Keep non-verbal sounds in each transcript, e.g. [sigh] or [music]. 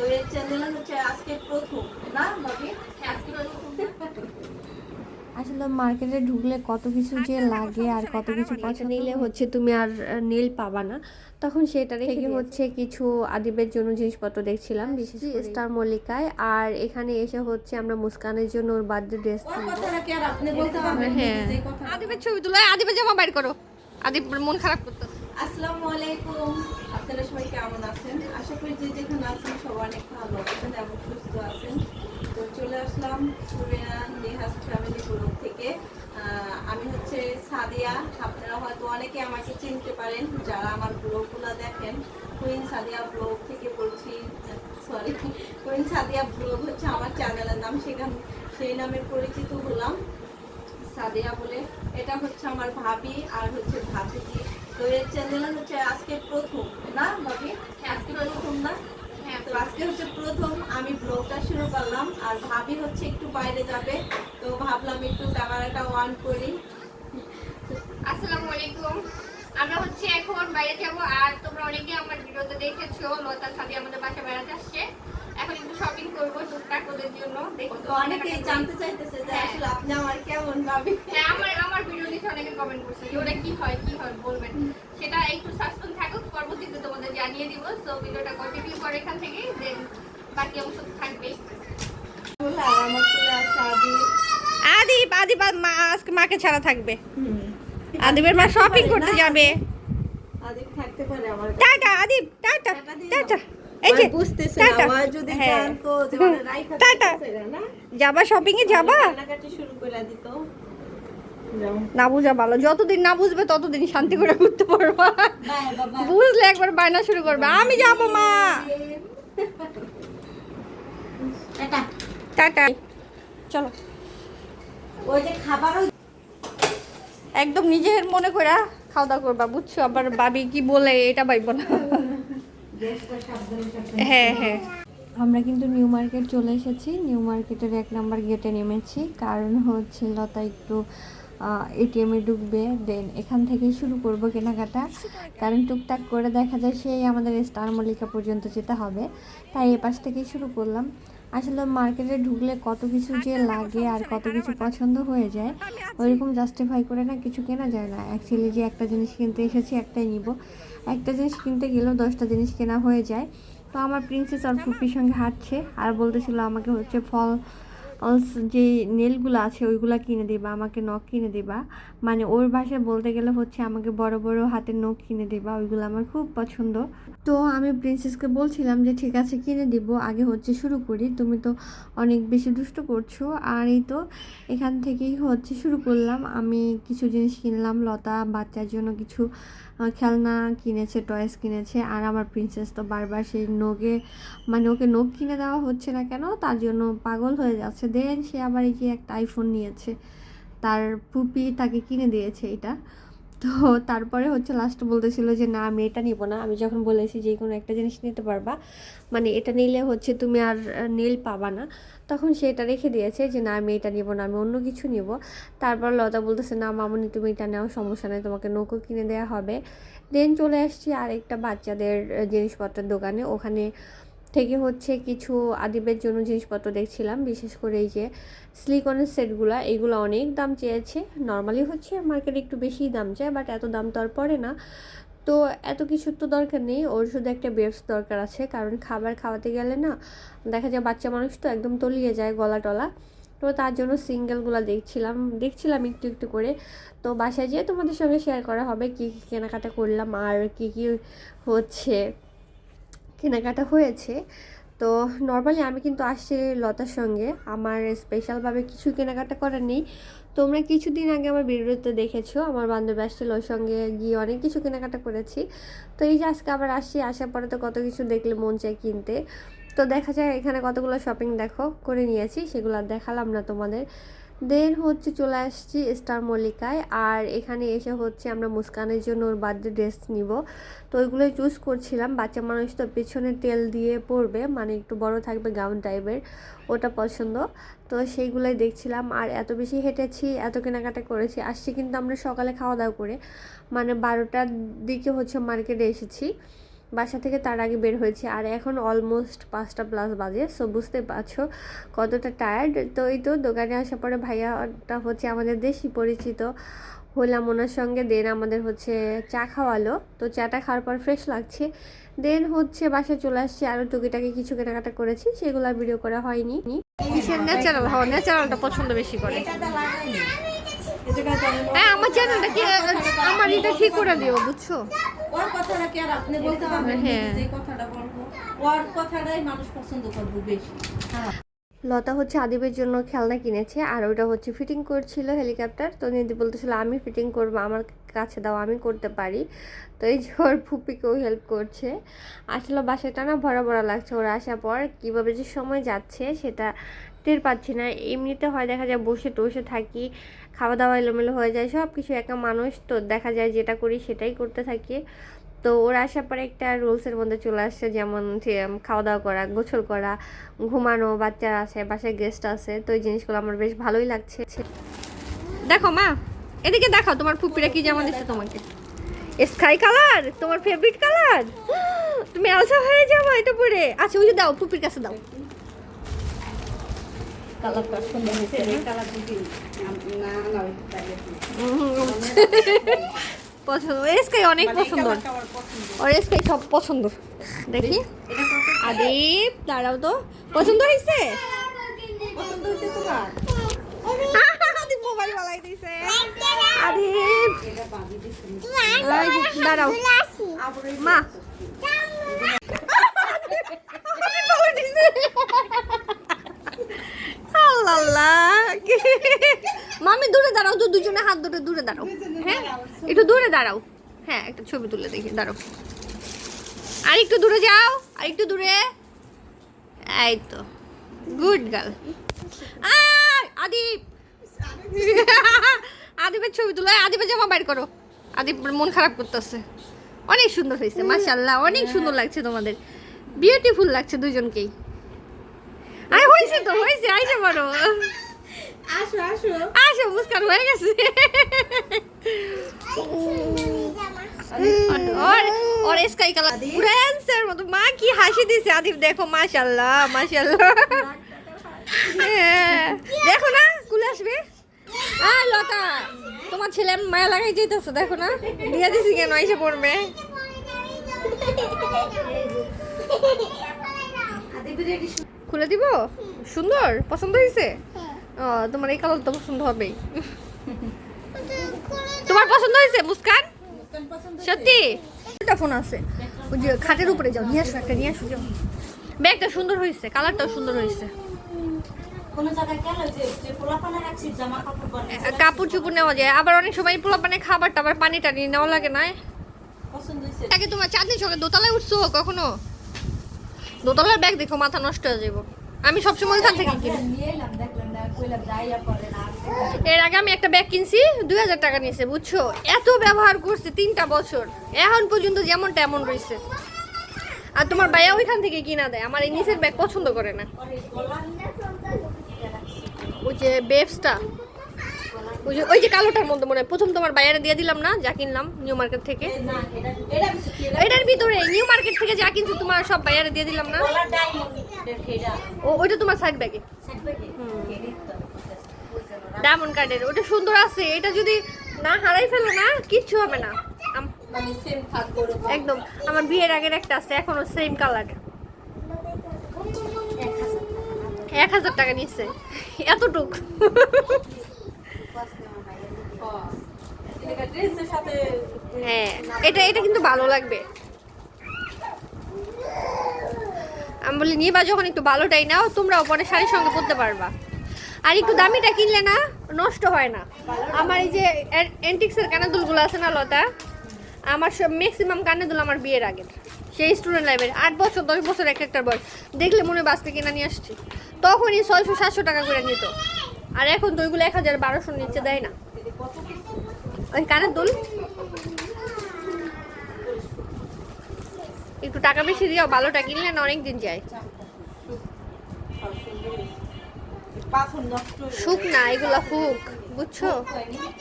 তো এই চ্যানেলে হচ্ছে আজকে প্রথম না ভাবি হ্যাঁ, আজকে আসলে মার্কেটে ঢুকলে কত কিছু যে লাগে আর কত কিছু পছন্দ নিলে হচ্ছে তুমি আর নীল পাবা না। তখন সেটা থেকে হচ্ছে কিছু আদিবের জন্য জিনিসপত্র দেখছিলাম বিশেষ স্টার মল্লিকায়। আর এখানে এসে হচ্ছে আমরা মুস্কানের জন্য ওর বার্থডে ড্রেস ওর কথাটা কি আর আপনি বলতে পারবেন হ্যাঁ। আদিবের ছবি তুলে। আদিবের জামা বাইর করো। আদিব মন খারাপ করতো আসসালামু আলাইকুম। আপনারা সবাই কেমন আছেন? আশা করি যে যেখানে আছেন সবাই অনেক ভালো আছেন এবং সুস্থ আছেন। তো চলে আসলাম সুরিয়া নেহাস ফ্যামিলি গ্রুপ থেকে। আমি হচ্ছে সাদিয়া। আপনারা হয়তো অনেকে আমাকে চিনতে পারেন, যারা আমার ব্লগগুলো দেখেন। কুইন সাদিয়া ব্লগ থেকে বলছি সরি কুইন সাদিয়া ব্লগ হচ্ছে আমার চ্যানেলের নাম। সেখান সেই নামে পরিচিত হলাম। সাদিয়া বলে, এটা হচ্ছে আমার ভাবি আর হচ্ছে ভাতিজি। তো এর চ্যানেলে হচ্ছে আজকে প্রথম না ভাবি হ্যাঁ, আজকে প্রথম। না? হ্যাঁ তো আজকে হচ্ছে প্রথম আমি ব্লগটা শুরু করলাম আর ভাবি হচ্ছে একটু বাইরে যাবে তো ভাবলাম একটু ক্যামেরাটা অন করি। আসসালামু আলাইকুম আমরা হচ্ছে এখন বাইরে যাব আর তোমরা অনেকে আমার ভিডিওতে দেখেছ লতা সাদি আমাদের বাসা বেড়াতে আসছে। এখন একটু শপিং করব টুকটাক ওদের জন্য। তো অনেকেই জানতে চাইতেছে যে আসলে আপনি আমার কেমন ভাবি? হ্যাঁ আমার আমার ভিডিও দেখে অনেকে কমেন্ট করছে যে ওটা কি হয় কি হয় বলবেন। সেটা একটু সাসপেন্স থাকুক পরবর্তীতে তোমাদের জানিয়ে দিব। তো ভিডিওটা কন্টিনিউ করে এখান থেকে দেন বাকি অংশ আদিব আদিব আজকে মাকে ছাড়া থাকবে। আদিবের মা শপিং করতে যাবে। আদি থাকতে পারে আমার। Tata Adib tata tata. এই যে টাটা। হ্যাঁ। টাটা। যাবা শপিং এ যাবা। না বুঝা ভালো। যতদিন না বুঝবে ততদিন শান্তি করে ঘুরতে পারবা। বুঝলে একবার বায়না শুরু করবে। আমি যাব মা। টাটা। চলো। ওই যে খাবারও একদম নিজের মনে করে খাওয়া দাওয়া করবা বুঝছ? আবার বাবি কি বলে এটা ভাইব না। হ্যাঁ হ্যাঁ। আমরা কিন্তু নিউ মার্কেট চলে এসেছি। নিউ মার্কেটের এক নাম্বার গেটে নেমেছি। কারণ হচ্ছে লতা একটু এটিএমে ঢুকবে। দেন এখান থেকে শুরু করব কেনাকাটা। কারণ টুকটাক করে দেখা যায়, সেই আমাদের স্টার মল্লিকা পর্যন্ত যেতে হবে। তাই এ পাশ থেকেই শুরু করলাম। আসলে মার্কেটে ঢুকলে কত কিছু যে লাগে আর কত কিছু পছন্দ হয়ে যায়, ওইরকম জাস্টিফাই করে না কিছু কেনা যায় না। অ্যাকচুয়ালি যে একটা জিনিস কিনতে এসেছি একটাই নিব। একটা জিনিস কিনতে গেলেও দশটা জিনিস কেনা হয়ে যায়। তো আমার প্রিন্সেস আর ফুপির সঙ্গে হাঁটছে আর বলতেছিল আমাকে হচ্ছে ফল অলস যে নেলগুলো আছে ওইগুলো কিনে দিবা, আমাকে নখ কিনে দিবা। মানে ওর ভাষায় বলতে গেলে হচ্ছে আমাকে বড় বড় হাতের নখ কিনে দিবা, ওইগুলো আমার খুব পছন্দ। তো আমি প্রিন্সেসকে বলছিলাম যে, ঠিক আছে, কিনে দিব, আগে হচ্ছে শুরু করি। তুমি তো অনেক বেশি দুষ্ট করছ। আর এই তো এখান থেকেই হচ্ছে শুরু করলাম। আমি কিছু জিনিস কিনলাম, লতা, বাচ্চার জন্য কিছু খেলনা কিনেছে টয়েস কিনেছে, আর আমার প্রিন্সেস তো বারবার সেই নোগে মানে ওকে নোগ কিনে দেওয়া হচ্ছে না কেন? তার জন্য পাগল হয়ে যাচ্ছে। দেন সে আবার এই একটা আইফোন নিয়েছে, তার পুপি তাকে কিনে দিয়েছে এটা। তো তারপরে হচ্ছে লাস্ট বলতেছিল যে, না, আমি এটা নিব না। আমি যখন বলেছি যে, কোনো একটা জিনিস নিতে পারবা মানে এটা নিলে হচ্ছে তুমি আর নীল পাবা না। তখন সে এটা রেখে দিয়েছে যে, না, আমি এটা নিব না, আমি অন্য কিছু নিব। তারপর লতা বলতেছে, না, মামনি, তুমি এটা নেওয়া সমস্যা নেই, তোমাকে নৌকো কিনে দেওয়া হবে। দেন চলে আসছি আরেকটা বাচ্চাদের জিনিসপত্রের দোকানে। ওখানে থেকে হচ্ছে কিছু আদিবের জন্য জিনিসপত্র দেখছিলাম, বিশেষ করে এই যে সিলিকনের সেটগুলো, এগুলো অনেক দাম চেয়েছে। নর্মালি হচ্ছে মার্কেটে একটু বেশি দাম চায় বাট এত দাম তো আর পড়ে না। তো এত কিছুর তো দরকার নেই, ওর শুধু একটা বেবস দরকার আছে, কারণ খাবার খাওয়াতে গেলে না দেখা যায় বাচ্চা মানুষ তো একদম তলিয়ে যায় গলা টলা। তো তার জন্য সিঙ্গেলগুলো দেখছিলাম দেখছিলাম একটু একটু করে। তো বাসায় যেয়ে তোমাদের সঙ্গে শেয়ার করা হবে, কী কী কেনাকাটা করলাম, আর কী কী হচ্ছে। কেনাকাটা হয়েছে। তো নর্মালি আমি কিন্তু আসছি লতার সঙ্গে। আমার স্পেশালভাবে কিছু কেনাকাটা করার নেই। তোমরা কিছুদিন আগে আমার ভিডিওতে দেখেছ, আমার বান্ধবী আসছিল ওর সঙ্গে গিয়ে অনেক কিছু কেনাকাটা করেছি। তো এই যে আজকে আবার আসছি আসার পরে তো কত কিছু দেখলে মন চায় কিনতে। তো দেখা যায় এখানে কতগুলো শপিং দেখো, করে নিয়েছি, সেগুলো দেখালাম না তোমাদের। দেন হচ্ছে চলে আসছি স্টার মল্লিকায়। আর এখানে এসে হচ্ছে আমরা মুস্কানের জন্য ওর বার্থডে ড্রেস নিব। তো ওইগুলোই চুজ করছিলাম। বাচ্চা মানুষ তো পেছনে তেল দিয়ে পরবে মানে একটু বড় থাকবে গাউন টাইপের ওটা পছন্দ। তো সেইগুলোই দেখছিলাম। আর এত বেশি হেঁটেছি, এত কেনাকাটা করেছি, আসছি কিন্তু আমরা সকালে খাওয়া দাওয়া করে মানে বারোটার দিকে হচ্ছে মার্কেটে এসেছি। বাসা থেকে তার আগে বের হয়েছি আর এখন অলমোস্ট পাঁচটা প্লাস বাজে সো বুঝতে পারছ কতটা টায়ার্ড তো এই তো দোকানে আসার পরে ভাইয়াটা হচ্ছে আমাদের দেশি পরিচিত হলাম ওনার সঙ্গে দেন আমাদের হচ্ছে চা খাওয়ালো। তো চাটা খাওয়ার পর ফ্রেশ লাগছে। দেন হচ্ছে বাসায় চলে আসছে আরও টুকিটাকি কিছু কেনাকাটা করেছি, সেগুলো ভিডিও করা হয়নি। ন্যাচারাল হওয়া ন্যাচারালটা পছন্দ বেশি করে। হ্যাঁ আমার চ্যানেলটা কি আমার এটা ঠিক করে দিও বুঝছ? ওর কথাটা কি আর আপনি বলতে পারবেন? হ্যাঁ। যে কথাটা বলব ওর কথাটাই মানুষ পছন্দ করবে বেশি। হ্যাঁ। লতা হচ্ছে আদিবের জন্য খেলনা কিনেছে আর ওটা হচ্ছে ফিটিং করছিল হেলিকপ্টার তো নিদি বলতেছিল আমি ফিটিং করব আমার কাছে দাও আমি করতে পারি। তো এই যে ওর ফুপিকেও হেল্প করছে। আসলে বাসাটা না ভরা ভরা লাগছে ওরা আসার পর। কীভাবে যে সময় যাচ্ছে সেটা টের পাচ্ছি না। এমনিতে হয় দেখা যায় বসে টসে থাকি। খাওয়া দাওয়া এলোমেলো হয়ে যায় সব কিছু একা মানুষ, তো দেখা যায় যেটা করি সেটাই করতে থাকি। তো ওরা আসার পরে একটা রুলসের মধ্যে চলে আসছে, যেমন খাওয়া দাওয়া করা, গোসল করা, ঘুমানো, বাচ্চারা আছে, বাসায় গেস্ট আছে, তো এই জিনিসগুলো আমার বেশ ভালোই লাগছে। দেখো মা, এদিকে দেখাও তোমার ফুপিরা কি জামা দিচ্ছে তোমাকে। স্কাই কালার তোমার ফেভারিট কালার তুমি আলসা হয়ে যাব এটা পরে। আচ্ছা ওই যে দাও, ফুপির কাছে দাও। কালারটা সুন্দর হয়েছে কালার যদি না না হইতে পছন্দ অনেক পছন্দ। ওর। পছন্দ সব পছন্দ। দেখি। আদিপ দাঁড়াও তো। পছন্দ হয়েছে? পছন্দ হয়েছে তোমার? আদিপ মোবাইল বালাই দিছে। দাঁড়াও। মা আদিপ বলে দিছে আল্লাহ। মামি দূরে দাঁড়াও, তো দুজনে হাত ধরে দূরে দাঁড়াও। হ্যাঁ? একটু দূরে দাঁড়াও। হ্যাঁ একটা ছবি তুলে দেখি, দাঁড়াও। আর একটু দূরে যাও, আর একটু দূরে। এই তো, গুড গার্ল। আদিপ। আদিপের ছবি তুলো আদিপের জামা বাইর করো। আদিপ মন খারাপ করতেছে। অনেক সুন্দর হয়েছে মাশাল্লাহ অনেক সুন্দর লাগছে তোমাদের। বিউটিফুল লাগছে দুজনকেই। হয়েছে তো হয়েছে আইসে পারো আসো আসো। আসো মুস্কান হয়ে গেছে। ওর ওর স্কাই কালার ফ্রেন্ডসের মতো মা কি হাসি দিছে দেখো মাশাল্লাহ মাশাল্লাহ হ্যাঁ, দেখো না কুলে আসবে। আয় লতা তোমার ছেলে মায়া লাগাই যেতেছে দেখো না। দিয়ে দিছি কেন এসে পড়বে। আদিবি রেডি খুলে দিব? সুন্দর? পছন্দ হয়েছে? ও তোমার এই কালার তো পছন্দ হবেই। [laughs] তোমার পছন্দ হয়েছে মুস্কান? সত্যি? একটা ফোন আছে। ওই যে খাটের উপরে যাও নিয়ে আসো একটা নিয়ে আসো যাও। ব্যাগটা সুন্দর হয়েছে কালারটাও সুন্দর হয়েছে। কাপড় চুপড় নেওয়া যায়। আবার অনেক সময় পোলা পানে খাবার টাবার পানি টানি নেওয়া লাগে না আগে তোমার চাঁদনি চোখে দোতলায় উঠছো কখনো? দোতলার ব্যাগ দেখো, মাথা নষ্ট হয়ে যাব আমি সবসময় ওইখান থেকে কিনি। এর আগে আমি একটা ব্যাগ কিনছি, দুই হাজার টাকা নিয়েছে, বুঝছ? এত ব্যবহার করছে তিনটা বছর। এখন পর্যন্ত যেমন তেমন রয়েছে আর তোমার ভাইয়া ওইখান থেকে কিনা দেয়, আমার এই নিচের ব্যাগ পছন্দ করে না। ওই যে বেবসটা ওই যে ওই যে কালোটার মধ্যে মনে হয়। প্রথম তোমার বাইরে দিয়ে দিলাম না, যা কিনলাম নিউ মার্কেট থেকে। এটার ভিতরে নিউ মার্কেট থেকে যা কিনছো, তোমার সব বাইরে দিয়ে দিলাম না? ও, ওইটা তোমার সাইড ব্যাগে ডায়মন্ড কার্ডের ওটা সুন্দর আছে। এটা যদি না হারাই ফেলো না, কিচ্ছু হবে না। একদম। আমার বিয়ের আগের একটা আছে, এখনও সেম কালার এক হাজার টাকা নিচ্ছে এতটুক। হ্যাঁ এটা এটা কিন্তু ভালো লাগবে। আমি বলি, নিবা যখন একটু ভালোটাই নাও, তোমরাও পরে শাড়ির সঙ্গে পরতে পারবা। আর একটু দামিটা কিনলে না, নষ্ট হয় না। আমার এই যে অ্যান্টিক্সের কানাদুলগুলো আছে না, লতা? আমার সব ম্যাক্সিমাম কানাদুল আমার বিয়ের আগের। সেই স্টুডেন্ট লাইফের আট বছর, দশ বছর এক একটার বয়স। দেখলে মনে বাঁচতে কিনা নিয়ে আসছি। তখনই ছয়শো, সাতশো টাকা করে নিত। আর এখন তো ওইগুলো এক হাজার বারোশো নিচে দেয় না। ওই কানের দুল। একটু টাকা বেশি দিও ভালোটা কিনলে না অনেক দিন যায়। হুক না এগুলো হুক, বুঝছ?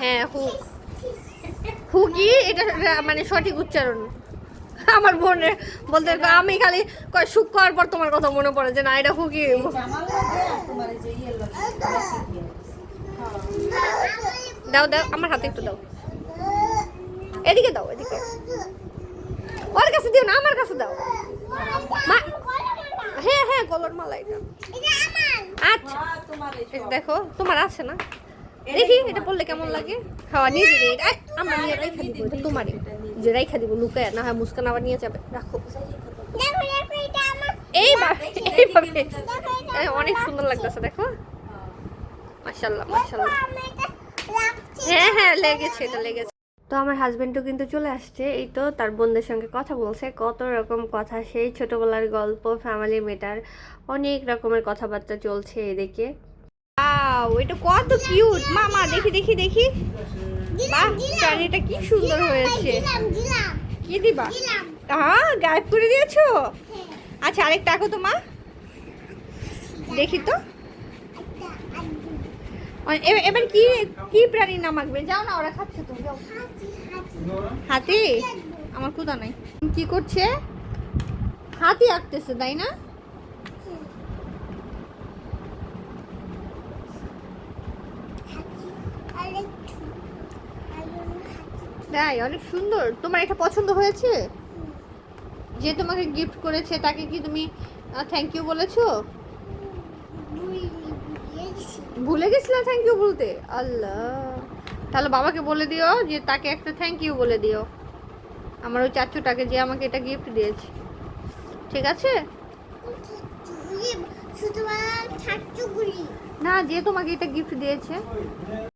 হ্যাঁ হুক। হুকই এটা মানে সঠিক উচ্চারণ। আমার বোনের বলতে আমি খালি কয় সুখ করার পর তোমার কথা মনে পড়ে যে না, এটা হুকি দাও দাও, আমার হাতে একটু দাও। এদিকে দাও এদিকে। ওর কাছে দিও না আমার কাছে দাও। হ্যাঁ হ্যাঁ কলর মালা এটা। আচ্ছা দেখো তোমার আছে না? দেখি এটা পড়লে কেমন লাগে? খাওয়া নিয়ে দিবে। আমরা নিয়ে রাইখা দিব এটা তোমারই। যে রাইখা দিব লুকায় না হয় মুস্কান আবার নিয়ে যাবে। রাখো। এইভাবে। এই, অনেক সুন্দর লাগতেছে দেখো। মাশাল্লাহ মাশাল্লাহ হ্যাঁ হ্যাঁ লেগেছে এটা লেগেছে। তো আমার হাজব্যান্ডও কিন্তু চলে আসছে। এই তো তার বোনদের সঙ্গে কথা বলছে। কত রকম কথা সেই ছোটবেলার গল্প ফ্যামিলি মেটার অনেক রকমের কথাবার্তা চলছে এদিকে। ওয়াও এটা কত কিউট মামা দেখি দেখি দেখি। বাহ প্রাণীটা কি সুন্দর হয়েছে। কি দিবা? হ্যাঁ গায়েব করে দিয়েছ? আচ্ছা আরেকটা আঁকো তো মা। দেখি তো। এবার কি কি প্রাণীর নাম আঁকবে? যাও না, ওরা খাচ্ছে তো, যাও। হাতি? আমার কোথা নাই। কি করছে? হাতি আঁকতেছে, তাই না? তাই, অনেক সুন্দর। তোমার এটা পছন্দ হয়েছে? যে তোমাকে গিফট করেছে, তাকে কি তুমি থ্যাংক ইউ বলেছ? ভুলে গেছিলাম থ্যাংক ইউ বলতে। আল্লাহ। তাহলে বাবাকে বলে দিও যে তাকে একটা থ্যাংক ইউ বলে দিও। আমার ওই চাচুটাকে যে আমাকে এটা গিফট দিয়েছে। ঠিক আছে? না যে তোমাকে এটা গিফট দিয়েছে।